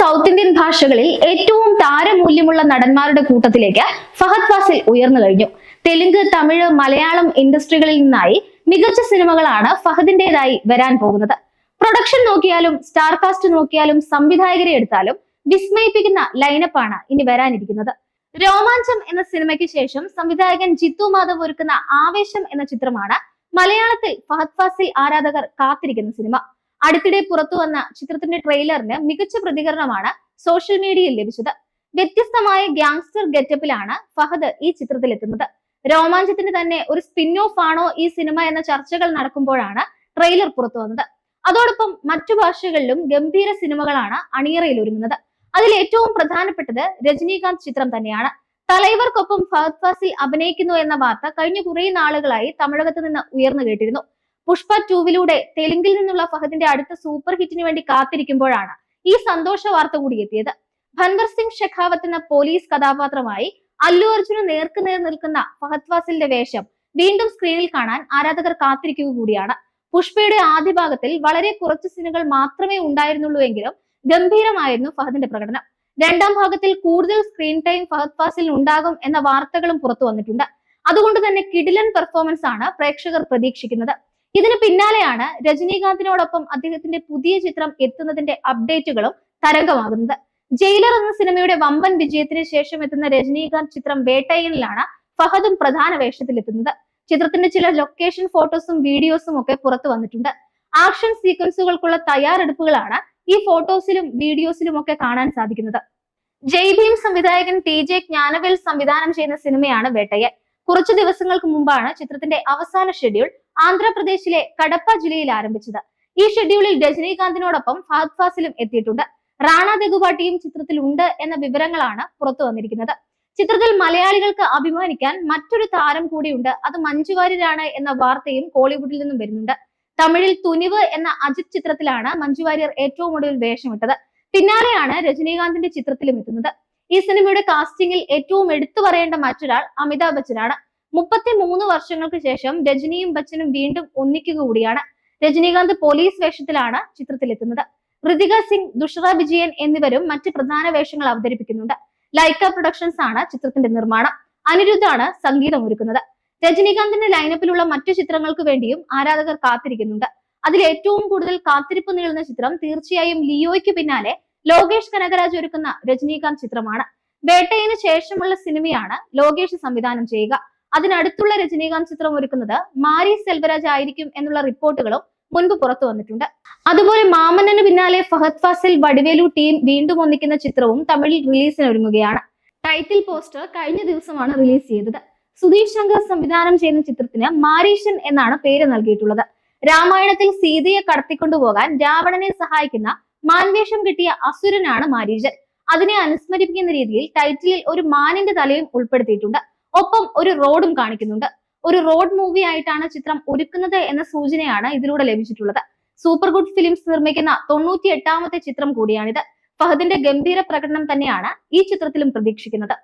South Indian ഭാഷകളിൽ ഏറ്റവും താരമൂല്യമുള്ള നടന്മാരുടെ കൂട്ടത്തിലേക്ക് ഫഹദ് ഫാസിൽ ഉയർന്നു കഴിഞ്ഞു. തെലുങ്ക് തമിഴ് മലയാളം ഇൻഡസ്ട്രികളിൽ നിന്നായി മികച്ച സിനിമകളാണ് ഫഹദിന്റേതായി വരാൻ പോകുന്നത്. പ്രൊഡക്ഷൻ നോക്കിയാലും സ്റ്റാർ കാസ്റ്റ് നോക്കിയാലും സംവിധായകരെ എടുത്താലും വിസ്മയിപ്പിക്കുന്ന ലൈനപ്പാണ് ഇനി വരാനിരിക്കുന്നത്. രോമാഞ്ചം എന്ന സിനിമയ്ക്ക് ശേഷം സംവിധായകൻ ജിത്തു മാധവ് ഒരുക്കുന്ന ആവേശം എന്ന ചിത്രമാണ് മലയാളത്തിൽ ഫഹദ് ഫാസിൽ ആരാധകർ കാത്തിരിക്കുന്ന സിനിമ. അടുത്തിടെ പുറത്തു വന്ന ചിത്രത്തിന്റെ ട്രെയിലറിന് മികച്ച പ്രതികരണമാണ് സോഷ്യൽ മീഡിയയിൽ ലഭിച്ചത്. വ്യത്യസ്തമായ ഗ്യാങ്സ്റ്റർ ഗെറ്റപ്പിലാണ് ഫഹദ് ഈ ചിത്രത്തിലെത്തുന്നത്. രോമാഞ്ചത്തിന് തന്നെ ഒരു സ്പിൻ ഓഫ് ആണോ ഈ സിനിമ എന്ന ചർച്ചകൾ നടക്കുമ്പോഴാണ് ട്രെയിലർ പുറത്തു വന്നത്. അതോടൊപ്പം മറ്റു ഭാഷകളിലും ഗംഭീര സിനിമകളാണ് അണിയറയിൽ ഒരുങ്ങുന്നത്. അതിൽ ഏറ്റവും പ്രധാനപ്പെട്ടത് രജനീകാന്ത് ചിത്രം തന്നെയാണ്. തലൈവർക്കൊപ്പം ഫഹദ് ഫാസിൽ അഭിനയിക്കുന്നു എന്ന വാർത്ത കഴിഞ്ഞ കുറെ നാളുകളായി തമിഴകത്ത് നിന്ന് ഉയർന്നു കേട്ടിരുന്നു. പുഷ്പ ടൂവിലൂടെ തെലുങ്കിൽ നിന്നുള്ള ഫഹദിന്റെ അടുത്ത സൂപ്പർ ഹിറ്റിന് വേണ്ടി കാത്തിരിക്കുമ്പോഴാണ് ഈ സന്തോഷ വാർത്ത കൂടി എത്തിയത്. ഭൻവർ സിംഗ് ഷെഖാവത്ത് എന്ന പോലീസ് കഥാപാത്രമായി അല്ലു അർജുന് നേർക്കുനേർ നിൽക്കുന്ന ഫഹദ് ഫാസിലിന്റെ വേഷം വീണ്ടും സ്ക്രീനിൽ കാണാൻ ആരാധകർ കാത്തിരിക്കുക കൂടിയാണ്. പുഷ്പയുടെ ആദ്യ ഭാഗത്തിൽ വളരെ കുറച്ച് സീനുകൾ മാത്രമേ ഉണ്ടായിരുന്നുള്ളൂ എങ്കിലും ഗംഭീരമായിരുന്നു ഫഹദിന്റെ പ്രകടനം. രണ്ടാം ഭാഗത്തിൽ കൂടുതൽ സ്ക്രീൻ ടൈം ഫഹദ് ഫാസിൽ ഉണ്ടാകും എന്ന വാർത്തകളും പുറത്തു വന്നിട്ടുണ്ട്. അതുകൊണ്ട് തന്നെ കിടിലൻ പെർഫോമൻസ് ആണ് പ്രേക്ഷകർ പ്രതീക്ഷിക്കുന്നത്. ഇതിന് പിന്നാലെയാണ് രജനീകാന്തിനോടൊപ്പം അദ്ദേഹത്തിന്റെ പുതിയ ചിത്രം എത്തുന്നതിന്റെ അപ്ഡേറ്റുകളും തരംഗമാകുന്നത്. ജയിലർ എന്ന സിനിമയുടെ വമ്പൻ വിജയത്തിന് ശേഷം എത്തുന്ന രജനീകാന്ത് ചിത്രം വേട്ടയിലാണ് ഫഹദും പ്രധാന വേഷത്തിലെത്തുന്നത്. ചിത്രത്തിന്റെ ചില ലൊക്കേഷൻ ഫോട്ടോസും വീഡിയോസും ഒക്കെ പുറത്തു വന്നിട്ടുണ്ട്. ആക്ഷൻ സീക്വൻസുകൾക്കുള്ള തയ്യാറെടുപ്പുകളാണ് ഈ ഫോട്ടോസിലും വീഡിയോസിലും ഒക്കെ കാണാൻ സാധിക്കുന്നത്. ജയ് ഭീം സംവിധായകൻ ടി ജെ ജ്ഞാനവേൽ സംവിധാനം ചെയ്യുന്ന സിനിമയാണ് വേട്ടയെ. കുറച്ചു ദിവസങ്ങൾക്ക് മുമ്പാണ് ചിത്രത്തിന്റെ അവസാന ഷെഡ്യൂൾ ആന്ധ്രാപ്രദേശിലെ കടപ്പ ജില്ലയിൽ ആരംഭിച്ചത്. ഈ ഷെഡ്യൂളിൽ രജനീകാന്തിനോടൊപ്പം ഫഹദ് ഫാസിലും എത്തിയിട്ടുണ്ട്. റാണ ദഗുപാട്ടിയും ചിത്രത്തിൽ ഉണ്ട് എന്ന വിവരങ്ങളാണ് പുറത്തു വന്നിരിക്കുന്നത്. ചിത്രത്തിൽ മലയാളികൾക്ക് അഭിമാനിക്കാൻ മറ്റൊരു താരം കൂടിയുണ്ട്. അത് മഞ്ജു വാര്യരാണ് എന്ന വാർത്തയും കോളിവുഡിൽ നിന്നും വരുന്നുണ്ട്. തമിഴിൽ തുനിവ് എന്ന അജിത് ചിത്രത്തിലാണ് മഞ്ജു വാര്യർ ഏറ്റവും ഒടുവിൽ വേഷമിട്ടത്. പിന്നാലെയാണ് രജനീകാന്തിന്റെ ചിത്രത്തിലും എത്തുന്നത്. ഈ സിനിമയുടെ കാസ്റ്റിംഗിൽ ഏറ്റവും എടുത്തു പറയേണ്ട മറ്റൊരാൾ അമിതാഭ് ബച്ചനാണ്. മുപ്പത്തി മൂന്ന് വർഷങ്ങൾക്ക് ശേഷം രജനിയും ബച്ചനും വീണ്ടും ഒന്നിക്കുക കൂടിയാണ്. രജനീകാന്ത് പോലീസ് വേഷത്തിലാണ് ചിത്രത്തിലെത്തുന്നത്. ഋതിക സിംഗ് ദുഷറ വിജയൻ എന്നിവരും മറ്റ് പ്രധാന വേഷങ്ങൾ അവതരിപ്പിക്കുന്നുണ്ട്. ലൈക്ക പ്രൊഡക്ഷൻസ് ആണ് ചിത്രത്തിന്റെ നിർമ്മാണം. അനിരുദ്ധാണ് സംഗീതം ഒരുക്കുന്നത്. രജനീകാന്തിന്റെ ലൈനപ്പിലുള്ള മറ്റു ചിത്രങ്ങൾക്ക് വേണ്ടിയും ആരാധകർ കാത്തിരിക്കുന്നുണ്ട്. അതിൽ ഏറ്റവും കൂടുതൽ കാത്തിരിപ്പ് നീളുന്ന ചിത്രം തീർച്ചയായും ലിയോയ്ക്ക് പിന്നാലെ ലോകേഷ് കനകരാജ് ഒരുക്കുന്ന രജനീകാന്ത് ചിത്രമാണ്. വേട്ടയിന് ശേഷമുള്ള സിനിമയാണ് ലോകേഷ് സംവിധാനം ചെയ്യുക. അതിനടുത്തുള്ള രജനീകാന്ത് ചിത്രം ഒരുക്കുന്നത് മാരി സെൽവരാജ് ആയിരിക്കും എന്നുള്ള റിപ്പോർട്ടുകളും മുൻപ് പുറത്തു വന്നിട്ടുണ്ട്. അതുപോലെ മാമനന് പിന്നാലെ ഫഹദ് ഫാസിൽ വടിവേലു ടീം വീണ്ടും ഒന്നിക്കുന്ന ചിത്രവും തമിഴിൽ റിലീസിന് ഒരുങ്ങുകയാണ് ടൈറ്റിൽ പോസ്റ്റർ കഴിഞ്ഞ ദിവസമാണ് റിലീസ് ചെയ്തത്. സുധീഷ് ശങ്കർ സംവിധാനം ചെയ്യുന്ന ചിത്രത്തിന് മാരീഷൻ എന്നാണ് പേര് നൽകിയിട്ടുള്ളത്. രാമായണത്തിൽ സീതയെ കടത്തിക്കൊണ്ടുപോകാൻ രാവണനെ സഹായിക്കുന്ന മാൻവേഷം കിട്ടിയ അസുരനാണ് മാരീഷൻ. അതിനെ അനുസ്മരിപ്പിക്കുന്ന രീതിയിൽ ടൈറ്റിലിൽ ഒരു മാനിന്റെ തലയും ഉൾപ്പെടുത്തിയിട്ടുണ്ട്. ഒപ്പം ഒരു റോഡും കാണിക്കുന്നുണ്ട്. ഒരു റോഡ് മൂവി ആയിട്ടാണ് ചിത്രം ഒരുക്കുന്നത് എന്ന സൂചനയാണ് ഇതിലൂടെ ലഭിച്ചിട്ടുള്ളത്. സൂപ്പർ ഗുഡ് ഫിലിംസ് നിർമ്മിക്കുന്ന തൊണ്ണൂറ്റി എട്ടാമത്തെ ചിത്രം കൂടിയാണിത്. ഫഹദിന്റെ ഗംഭീര പ്രകടനം തന്നെയാണ് ഈ ചിത്രത്തിലും പ്രതീക്ഷിക്കുന്നത്.